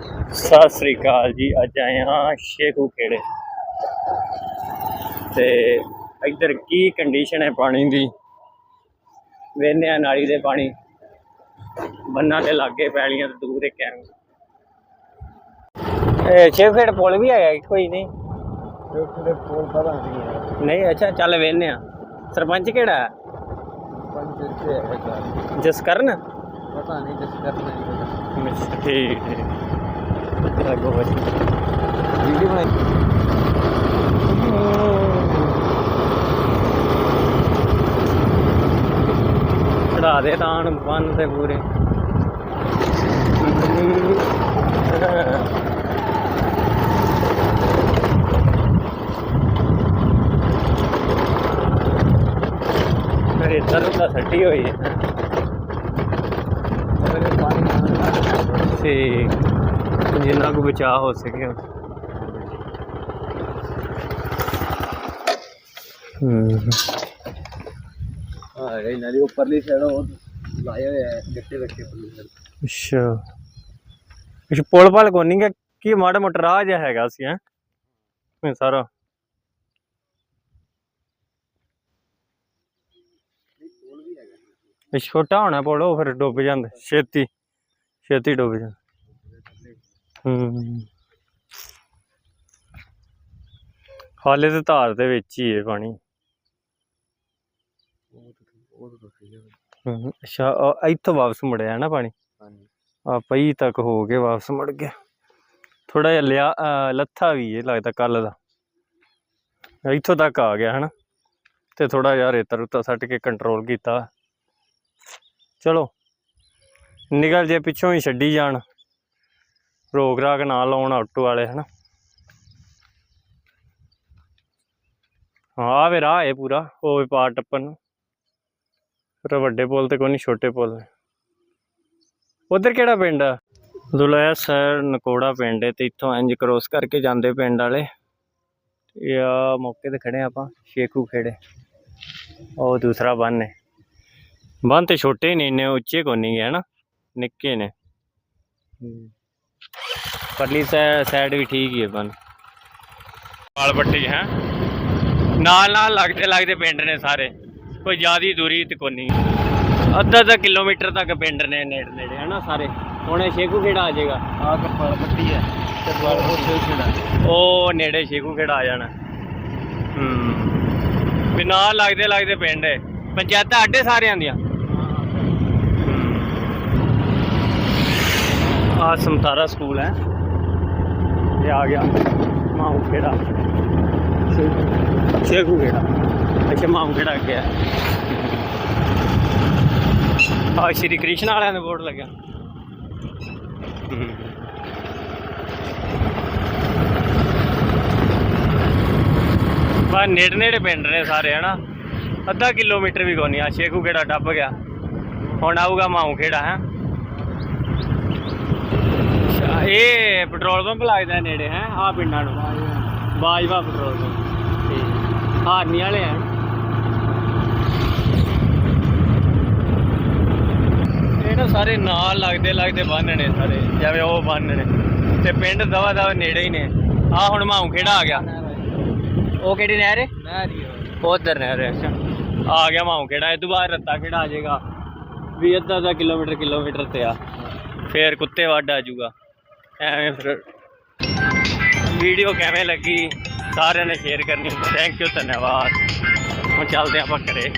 ਸਤਿ ਸ੍ਰੀ ਅਕਾਲ ਜੀ ਅੱਜ ਆਏ ਹਾਂ ਸ਼ੇਖੂ ਖੇੜੇ। ਤੇ ਇੱਧਰ ਕੀ ਕੰਡੀਸ਼ਨ ਹੈ ਪਾਣੀ ਦੀ? ਵੇਨੇ ਆ ਨਾਲੀ ਦੇ ਪਾਣੀ। ਬੰਨਾਂ ਦੇ ਲਾਗੇ ਪੈਲੀਆਂ ਤੋਂ ਦੂਰ ਇੱਕ ਐ। ਇਹ ਛੇ ਫੇਟ ਪੁਲ ਵੀ ਹੈਗਾ ਕੋਈ ਨਹੀਂ? ਕਿਹੜੇ ਕੋਲ ਪਤਾ ਨਹੀਂ ਹੈ। ਨਹੀਂ ਅੱਛਾ ਚੱਲ ਵੇਨੇ ਆ। ਸਰਪੰਚ ਕਿਹੜਾ ਹੈ? ਪੰਜ ਇੱਥੇ। ਜਸਕਰਨ? ਪਤਾ ਨਹੀਂ ਜਿਸ ਕਰਨਾ ਠੀਕ ਹੈ। ਲੱਗੋ ਬਸ ਵੀਡੀਓ ਬਣਾਈ ਚੜਾ ਦੇ ਤਾਣ ਬੰਨ ਤੇ ਪੂਰੇ। ਇੱਧਰ ਤਾਂ ਸੱਟੀ ਹੋਈ ਹੈ। ਮੇਰੇ ਪਾਣੀ ਤੇ ਜਿੰਨਾ ਕੁ ਬਚਾਅ ਹੋ ਸਕੇ ਹੂੰ ਹਾਂ ਇਹ ਨਦੀ ਉੱਪਰਲੀ ਸਾਈਡ ਉਹ ਲਾਏ ਹੋਏ ਹੈ ਗੱਟੇ ਰੱਖੇ ਪੱਲੇ ਸਰ ਅੱਛਾ। ਅੱਛਾ ਪੁਲ ਪਲ ਕੋ ਨਹੀਂ ਕੀ ਮਾੜਾ ਮੋਟਾ ਰਾਹ ਜਿਹਾ ਹੈਗਾ ਸੀ ਹੈ? ਸਾਰਾ। ਛੋਟਾ ਹੋਣਾ ਉਹ ਫਿਰ ਡੁੱਬ ਜਾਂਦਾ। ਛੇਤੀ ਛੇਤੀ ਡੁੱਬ ਜਾਂਦਾ। ਹੂੰ। ਹਾਲੇ ਤੇ ਧਾਰ ਦੇ ਵਿੱਚ ਹੀ ਹੈ ਪਾਣੀ। ਹੈ। ਹੂੰ, ਅੱਛਾ ਇੱਥੋਂ ਵਾਪਸ ਮੁੜਿਆ ਨਾ ਪਾਣੀ? ਆ ਪਈ ਤੱਕ ਹੋ ਕੇ ਵਾਪਸ ਮੁੜ ਗਿਆ। ਥੋੜਾ ਜਿਹਾ ਲਿਆ ਅਹ ਲੱਥਾ ਵੀ ਇਹ ਲੱਗਦਾ ਕੱਲ ਦਾ। ਇੱਥੋਂ ਤੱਕ ਆ ਗਿਆ ਹਨਾ। ਤੇ ਥੋੜਾ ਜਿਹਾ ਰੇਤਾ ਰੁੱਤਾ ਸੱਟ ਕੇ ਕੰਟਰੋਲ ਕੀਤਾ। ਚਲੋ ਨਿਕਲ ਜੇ ਪਿੱਛੋਂ ਹੀ ਛੱਡੀ ਜਾਣ। ਰੋਕ ਰਾਕ ਨਾ ਲਾਉਣ ਆਟੋ ਵਾਲੇ, ਹਨਾ? ਹਾਂ ਆ ਵੇ ਰਾਹ ਹੈ ਪੂਰਾ, ਉਹ ਵੀ ਪਾਰ ਟੱਪਣ ਨੂੰ। ਫਿਰ ਵੱਡੇ ਪੁਲ ਤੇ ਕੋਈ ਨਹੀਂ ਛੋਟੇ ਪੁਲ ਨੇ। ਉਧਰ ਕਿਹੜਾ ਪਿੰਡ ਆ? ਦੁਲੈਆ ਸਰ ਨਕੋੜਾ ਪਿੰਡ ਹੈ ਤੇ ਇੱਥੋਂ ਇੰਜ ਕ੍ਰੋਸ ਕਰਕੇ ਜਾਂਦੇ ਪਿੰਡ ਵਾਲੇ। ਇਹ ਆ ਮੌਕੇ ਤੇ ਖੜੇ ਆਪਾਂ, ਸ਼ੇਖੂ ਖੇੜੇ। ਉਹ ਦੂਸਰਾ ਬੰਨ ਹੈ ਬੰਨ ਤੇ ਛੋਟੇ ਨਹੀਂ ਇੰਨੇ ਉੱਚੇ ਕੋ ਨਹੀਂ ਹੈ ਨਾ ਨਿੱਕੇ ਨੇ। ਹੂੰ। ਪਰਲੀ ਸਾਈਡ ਵੀ ਠੀਕ ਹੀ ਹੈ ਬੰਨ ਪਾਲ ਪੱਟੀ ਹੈ? ਨਾਲ ਨਾਲ ਲੱਗਦੇ ਲੱਗਦੇ ਪਿੰਡ ਨੇ ਸਾਰੇ। ਕੋਈ ਜ਼ਿਆਦੀ ਦੂਰੀ ਤੇ ਕੋਈ ਨਹੀਂ। ਅੱਧਾ ਅੱਧਾ ਕਿਲੋਮੀਟਰ ਤੱਕ ਪਿੰਡ ਨੇ ਨੇੜੇ ਨੇੜੇ ਹਨਾ ਸਾਰੇ। ਹੁਣ ਇਹ ਸ਼ੇਖੂ ਖੇੜਾ ਆ ਜਾਏਗਾ? ਆ ਕੇ ਪੜ ਪੱਟੀ ਹੈ। ਤੇ ਬਾਹਰ ਉਹ ਛੜਾ ਉਹ ਨੇੜੇ ਸ਼ੇਖੂ ਖੇੜਾ ਆ ਜਾਣਾ। ਹੂੰ। ਵੀ ਨਾਲ ਲੱਗਦੇ ਲੱਗਦੇ ਪਿੰਡ ਹੈ। ਪੰਚਾਇਤਾਂ ਅੱਡੇ ਸਾਰਿਆਂ ਦੀਆਂ। ਆ ਸਮਤਾਰਾ ਸਕੂਲ ਹੈ। ਇਹ ਆ ਗਿਆ ਮਾਹੂ ਖੇੜਾ। ਸ਼ੇਖੂ ਖੇੜਾ। ਅੱਛਾ, ਮਾਹੂ ਖੇੜਾ ਅੱਗੇ ਆ। ਸ਼੍ਰੀ ਕ੍ਰਿਸ਼ਨ ਵਾਲਿਆਂ ਦਾ ਬੋਰਡ ਲੱਗਿਆ। ਹੂੰ ਬਾ ਨੇੜੇ ਨੇੜੇ ਪਿੰਡ ਨੇ ਸਾਰੇ, ਹਨਾ? ਅੱਧਾ ਕਿਲੋਮੀਟਰ ਵੀ ਕੋਈ ਆ ਸ਼ੇਖੂ ਖੇੜਾ ਟੱਪ ਗਿਆ। ਹੁਣ ਆਊਗਾ ਮਾਊ ਖੇੜਾ, ਹੈ? ਅੱਛਾ, ਇਹ ਪੈਟਰੋਲ ਪੰਪ ਲੱਗਦਾ ਨੇੜੇ ਹੈ ਆ ਪਿੰਡਾਂ ਨੂੰ। Bajwa petrol pump. ਠੀਕ ਹਾਰਨੀ ਵਾਲੇ ਆ। ਇਹ ਨਾ ਸਾਰੇ ਨਾਲ ਲੱਗਦੇ ਲੱਗਦੇ ਬੰਨ ਨੇ ਸਾਰੇ ਜਿਵੇਂ ਉਹ ਬੰਨ ਨੇ। ਤੇ ਪਿੰਡ ਦਵਾ ਦਵਾ ਨੇੜੇ ਹੀ ਨੇ। ਆ ਹੁਣ ਮਾਊ ਖੇੜਾ ਆ ਗਿਆ। ਉਹ ਕਿਹੜੀ ਨਹਿਰ ਹੈ ਉਧਰ ਨਹਿਰ ਹੈ ਅੱਛਾ। ਆ ਗਿਆ ਮਾਊ ਖੇੜਾ ਇਹ ਤੋਂ ਬਾਅਦ ਰੱਤਾ ਖੇੜਾ ਆ ਜਾਏਗਾ। ਵੀ ਅੱਧਾ ਅੱਧਾ ਕਿਲੋਮੀਟਰ ਕਿਲੋਮੀਟਰ ਤੇ ਆ। ਫੇਰ ਕੁੱਤੇ ਵੱਡ ਆ ਜਾਊਗਾ। ਐਵੇਂ ਫਿਰ ਵੀਡੀਓ ਕਿਵੇਂ ਲੱਗੀ? ਸਾਰਿਆਂ ਨੇ ਸ਼ੇਅਰ ਕਰਨੀ। ਥੈਂਕ ਯੂ ਧੰਨਵਾਦ। ਹੁਣ ਚੱਲਦੇ ਆਪਾਂ ਘਰੇ।